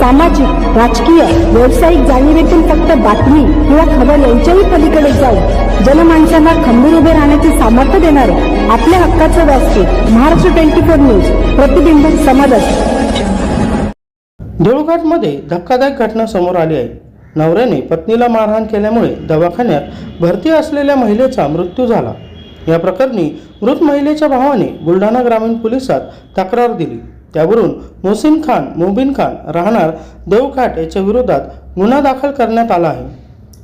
सामाजिक राजकीय व्यावसायिक जाणीवेतून फक्त बातमी किंवा खबर यांच्याही पलीकडे जाऊन जनमानसांना खंबीर उभे राहण्याचे सामर्थ्य देणारे आपल्या हक्काचं व्यासपीठ महाराष्ट्र ट्वेंटी फोर न्यूज प्रतिबिंब समाजाचे धुळघाटमध्ये धक्कादायक घटना समोर आली आहे. नवऱ्याने पत्नीला मारहाण केल्यामुळे दवाखान्यात भरती असलेल्या महिलेचा मृत्यू झाला. या प्रकरणी मृत महिलेच्या भावाने बुलढाणा ग्रामीण पोलिसात तक्रार दिली. त्यावरून मोहसिन खान मोबिन खान राहणार देवघाट याच्या विरोधात गुन्हा दाखल करण्यात आला आहे.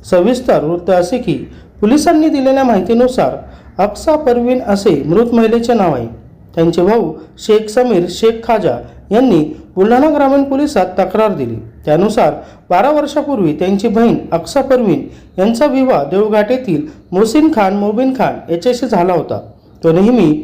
सविस्तर वृत्त असे की पोलिसांनी दिलेल्या माहितीनुसार अक्सा परवीन असे मृत महिलेचे नाव आहे. त्यांचे भाऊ शेख समीर शेख खाजा यांनी बुलढाणा ग्रामीण पोलिसात तक्रार दिली. त्यानुसार बारा वर्षापूर्वी त्यांची बहीण अक्सा परवीन यांचा विवाह देवघाट येथील मोहसिन खान मोबिन खान याच्याशी झाला होता. तो नेहमी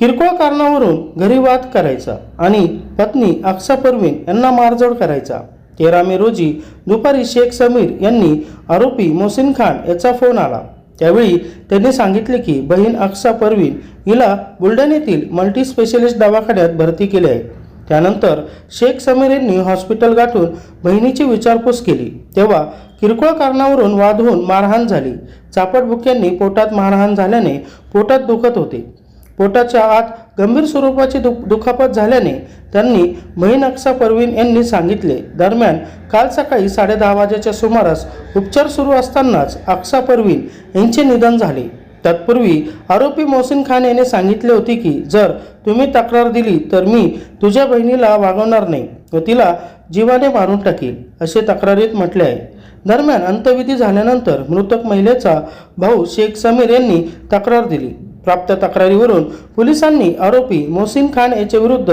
किरकोळ कारणावरून घरी वाद करायचा आणि पत्नी अक्सा परवीन यांना मारझोड करायचा. तेरा मे रोजी दुपारी शेख समीर यांनी आरोपी मोहसिन खान याचा फोन आला. त्यावेळी त्यांनी सांगितले की बहीण अक्सा परवीन हिला बुलढाण्यातील मल्टी स्पेशलिस्ट दवाखान्यात भरती केली आहे. त्यानंतर शेख समीर यांनी हॉस्पिटल गाठून बहिणीची विचारपूस केली. तेव्हा किरकोळ कारणावरून वाद होऊन मारहाण झाली. चापटबुक्यांनी पोटात मारहाण झाल्याने पोटात दुखत होते. पोटाच्या आत गंभीर स्वरूपाची दु दुखापत झाल्याने त्यांनी बहीण अक्सा परवीन यांनी सांगितले. दरम्यान काल सकाळी साडेदहा वाजेच्या सुमारास उपचार सुरू असतानाच अक्सा परवीन यांचे निधन झाले. तत्पूर्वी आरोपी मोहसिन खान याने सांगितले होते की जर तुम्ही तक्रार दिली तर मी तुझ्या बहिणीला वागवणार नाही. व तिला जीवाने मारून टाकील असे तक्रारीत म्हटले आहे. दरम्यान अंत्यविधी झाल्यानंतर मृतक महिलेचा भाऊ शेख समीर यांनी तक्रार दिली. प्राप्त तक्रारीवरून पोलिसांनी आरोपी मोहसिन खान याच्याविरुद्ध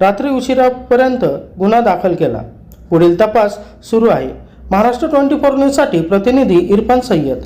रात्री उशिरापर्यंत गुन्हा दाखल केला. पुढील तपास सुरू आहे. महाराष्ट्र ट्वेंटी फोर न्यूजसाठी प्रतिनिधी इरफान सय्यद.